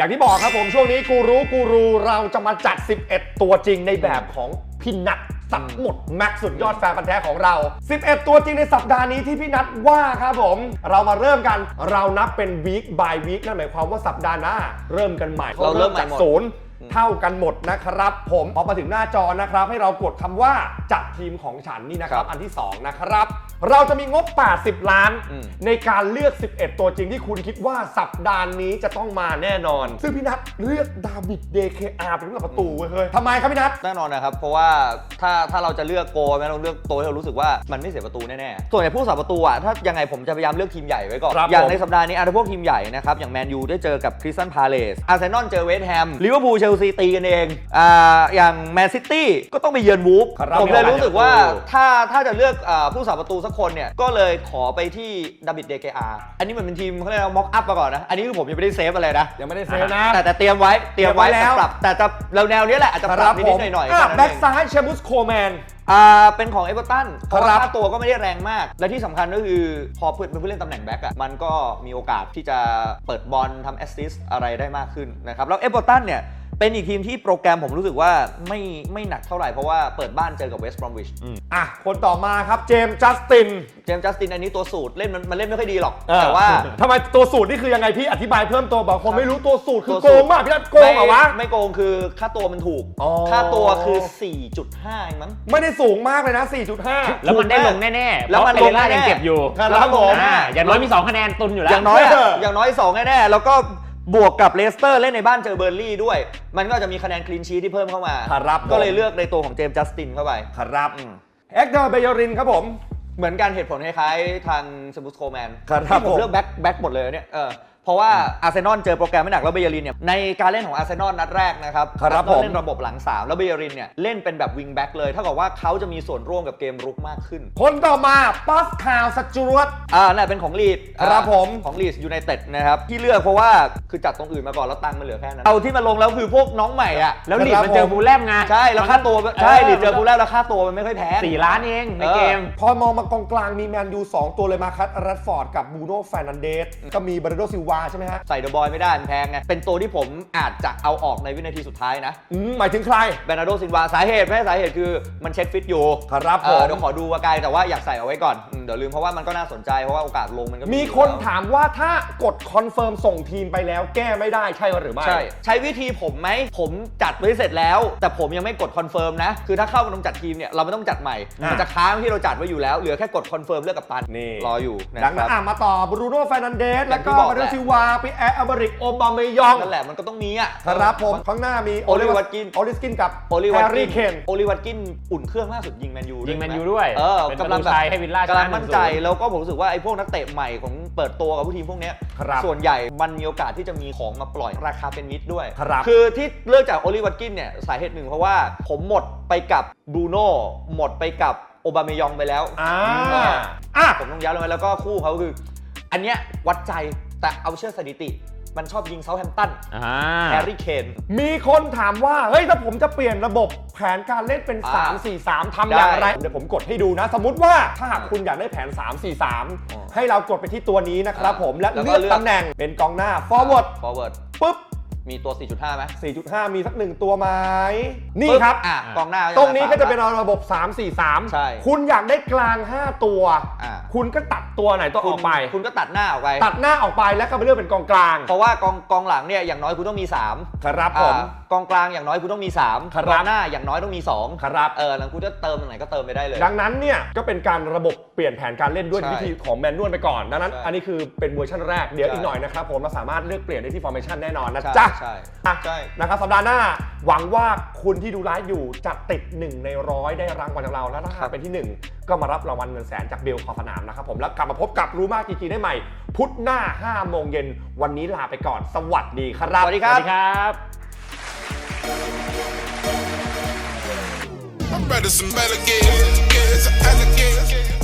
อย่างที่บอกครับผมช่วงนี้กูรู้กูรูเราจะมาจัด 11 ตัวจริงในแบบของพี่นัทสัตว์หมดแม็กซ์สุดยอดแฟนพันธ์แท้ของเรา 11 ตัวจริงในสัปดาห์นี้ที่พี่นัทว่าครับผม เรามาเริ่มกันเรานับเป็นวีค by วีคนั่นหมายความว่าสัปดาห์หน้าเริ่มกันใหม่เราเริ่มใหม่จากหมดศูนย์ เท่ากันหมดนะครับ ผมพอมาถึงหน้าจอนะครับ ให้เรากดคำว่าจัดทีมของฉันนี่นะครับ อันที่ 2 นะครับ เราจะมีงบ 80 ล้านอืมในการเลือก 11 ตัวจริงที่คุณคิดว่าสัปดาห์นี้จะต้องมาแน่นอน ซึ่งพี่นัทเลือกดาบิดเดเคอาเป็นผู้รักษาประตูเว้ยเฮ้ยทำไมครับพี่นัทแน่นอนนะครับ เพราะว่าถ้าถ้าเราจะเลือกโกลไหมเราเลือกตัวที่เรารู้สึกว่ามันไม่เสียประตูแน่ๆส่วนใหญ่ผู้สาประตูอะถ้ายังไงผมจะพยายามเลือกทีมใหญ่ไว้ก่อนครับอย่างผมในสัปดาห์นี้อาจจะพวกทีมใหญ่นะครับอย่างแมนยูได้เจอกับคริสตันพาเลสอาร์เซนอลเจอเวสต์แฮมลิเวอร์พูลเชลซีตีกันเองอ่าอย่างแมนซิตี้ก็ต้องไปเยือนวูฟครับผมเลยรู้สึกว่าโอ้ถ้าถ้าจะเลือกอ่าผู้สาประตูสักคนเนี่ย ก็เลยขอไปที่ดาบิดเดเกอาอันนี้มันเป็นทีมเขาเรียกว่าม็อกอัพมาก่อนนะ อันนี้คือผมยังไม่ได้เซฟอะไรนะ ยังไม่ได้เซฟนะ แต่แต่เตรียมไว้เตรียมไว้เตรียมไว้แล้วปรับแต่จะเราแนวเนี้ยแหละอาจจะปรับนิดๆหน่อยๆอะแค่นั้นแบ็กเองซ้ายเชมุสโคแมนอ่าเป็นของเอเวอร์ตันเพราะครัว่าบค่าตัวก็ไม่ได้แรงมาก และที่สำคัญก็คือ พอเพื่อนเป็นผู้เล่นตำแหน่งแบ็กอะมันก็มีโอกาสที่จะเปิดบอลทำแอสซิสต์อะไรได้มากขึ้นนะครับ แล้วเอเวอร์ตันเนี่ย เป็นอีกทีมที่โปรแกรมผมรู้สึกว่าไม่ไม่หนักเท่าไหร่เพราะว่าเปิดบ้านเจอกับเวสต์บรอมวิชอะ คนต่อมาครับเจมส์จัสติน เจมส์จัสตินอันนี้ตัวสูตรเล่นมันมันเล่นไม่ค่อยดีหรอกเออแต่ว่า ทำไมตัวสูตรนี่คือยังไงพี่อธิบายเพิ่มตัวบางคนไม่รู้ตัวสูตรคือตัวโกสูตรงมากพี่นัทโกงเหรอวะ ไม่ไม่โกงคือค่าตัวมันถูกอ๋อค่าตัวคือ 4.5เองมั้ง ไม่ได้สูงมากเลยนะ 4.5 แล้วมันได้ลงแน่ๆ แล้วมันเพราะลงแน่ๆเปเรล่ายังเก็บอยู่ ครับผมอ่าอย่างน้อยมี 2 คะแนนตุนอยู่แล้ว อย่างน้อยอะเอออย่างน้อย 2 แน่ๆ แล้วก็ บวกกับเลสเตอร์เล่นในบ้านเจอเบอร์ลี่ด้วย มันก็จะมีคะแนนคลีนชีทที่เพิ่มเข้ามาครับก็เลยเลือกในตัวของเจมส์จัสตินเข้าไป ครับอืม เอ็กเดอร์เบยรินครับผม เหมือนกันเหตุผลคล้ายๆทางสมุสโคแมนครับที่ผผมม เลือกแบ็คแบ็คหมดเลยเนี่ยเออเพราะว่าอาร์เซนอลเจอโปรแกรมไม่หนักแล้วเบเยรินเนี่ยในการเล่นของอาร์เซนอลนัดแรกนะครับครับก็ผมเล่นระบบหลัง 3 แล้วเบเยรินเนี่ยเล่นเป็นแบบวิงแบ็คเลยเท่ากับว่าเขาจะมีส่วนร่วมกับเกมรุกมากขึ้น คนต่อมาปัสคาลสจวตอ่านั่นเป็นของลีดครับผมของลีดยูไนเต็ดนะครับที่เลือกเพราะว่าคือจัดตรงอื่นมาก่อนแล้วตังค์มันเหลือแค่นั้นเอาที่มาลงแล้วคือพวกน้องใหม่อะแล้วลีดครับมันเจอผมบูลแลมไงใช่แล้วค่าตัวมันใช่เออลีดเจอกูแล้วแล้วค่าตัวมันไม่ค่อยแพงสี่ล้านเองในเกม พอมองมากองกลางมีแมนยู2ตัวเลยมาคัตแรดฟอร์ดกับบูโน่แฟร์นันเดสก็มีบาร์โดซิลวาใช่ไหมฮะใส่เดอะบอยไม่ได้มันแพงไงเป็นตัวที่ผมอาจจะเอาออกในวินาทีสุดท้ายนะอืมหมายถึงใคร เบรนาโดซินวาสาเหตุไม่ใช่สาเหตุคือมันเช็คฟิตอยู่ครับเอผอมเดี๋ยวขอดูอาการแต่ว่าอยากใส่เอาไว้ก่อนอืมเดี๋ยวลืมเพราะว่ามันก็น่าสนใจเพราะว่าโอกาสลงมันก็มีคนอยู่แล้วถามว่าถ้ากดคอนเฟิร์มส่งทีมไปแล้วแก้ไม่ได้ใช่หรือไม่ ใช่ ใช้วิธีผมไหมผมจัดไว้เสร็จแล้ว แต่ผมยังไม่กดคอนเฟิร์มนะคือถ้าเข้ามาต้องจัดทีมเนี่ยเราไม่ต้องจัดใหม่อะ มันจะค้างที่เราจัดไว้อยู่แล้วเหลือแค่กดคอนเฟิร์มเลือกกับตันนี่รออยู่นะดังคนั้รันบ อะมาต่อบรูโน่แฟร์นันเดสแล้วก็อย่างที่บอกบาร์โดแหละ ซิลวาปีแอร์อัลเบริกโอบามายองนั่นแหละมันก็ต้องมีอะครับผมข้างหน้ามีโอลิวัตกินโอลิสกินกับโอลิวัตแฮร์กิรี่นเคนโอลิวัตกินอุ่นเครื่องล่าสุดยิงแมนยูยิงแมนยูใช่ไหด้วยเออเป็นกำลังประตูชัยให้วิลล่าชนะกำลังมั่นใจ1-0แล้วก็ผมรู้สึกว่าไอ้พวกนักเตะใหม่ของเปิดตัวกับผู้ทีมพวกเนี้ยครับส่วนใหญ่มันมีโอกาสที่จะมีของมาปล่อยราคาเป็นมิตรด้วยครับคือที่เลือกจากโอลิวัตกินเนี่ยสาเหตุหนึ่งเพราะว่าผมหมดไปกับบรูโน่หมดไปกับโอบามายองไปแล้ว อ่าอ่าอะผมต้องย้ำลงไปแล้วก็คู่เขาคือ อันเนี้ยวัดใจ แต่เอาเชื่อสถิติ มันชอบยิงเซาท์แฮมป์ตันอ่า แฮร์รี่เคน มีคนถามว่า เฮ้ย ถ้าผมจะเปลี่ยนระบบแผนการเล่นเป็น อ่า3 4 3ทำอย่างไร ได้เดี๋ยวผมกดให้ดูนะ สมมติว่าถ้าหากคุณอยากได้แผน 3 4อ๋อ3ให้เรากดไปที่ตัวนี้นะครับอ่าผมและแล้วก็เลือกเลือก ตำแหน่งเป็นกองหน้า forward forward ปุ๊บ มีตัว 4.5ไหม4.5 มีสักหนึ่งตัวไหมนี่ปึ๊ครับ อะกองหน้า ตรงนี้ก็จะเป็นสามระบบ 3 4 3 ใช่คุณอยากได้กลาง 5 ตัว อ่าคุณก็ตัด ตัวไหนตัวอคุอณกไป คุณก็ตัดหน้าออกไป ตัดหน้าออกไปแล้วก็ไปเลือกเป็นกองกลาง เพราะว่ากองกองหลังเนี่ยอย่างน้อยคุณต้องมี 3 ครับผมกองกลางอย่างน้อยคุณต้องมี3ครับกองหน้าอย่างน้อยต้องมี 2 ครับเออแล้วคุณจะเติมตรงไหนก็เติมไปได้เลย ดังนั้นเนี่ยก็เป็นการระบบเปลี่ยนแผนการเล่นด้วยใช่วิธีของแมนนวลไปก่อนดังนั้นใช่อันนี้คือเป็นเวอร์ชันแรกเดี๋ยวใช่อีกหน่อยนะครับผมเราสามารถเลือกเปลี่ยนได้ที่ formation แน่นอนนะใช่จ๊ะใช่อะใช่นะครับสัปดาห์หน้าหวังว่าคุณที่ดูไลฟ์อยู่จะติด1ในร้อยได้รางวัลจากเราแล้วถ้าหากเป็นที่ 1 ก็มารับรางวัลเงินแสนจากเบลคอฟนามนะครับผมแล้วกลับมาพบกับรู้มากจริงๆได้ใหม่ พุธหน้า5โมงเย็นวันนี้ลาไปก่อน สวัสดีครับ สวัสดีสวัสดีครับ I'm better some alligators, alligators, alligators.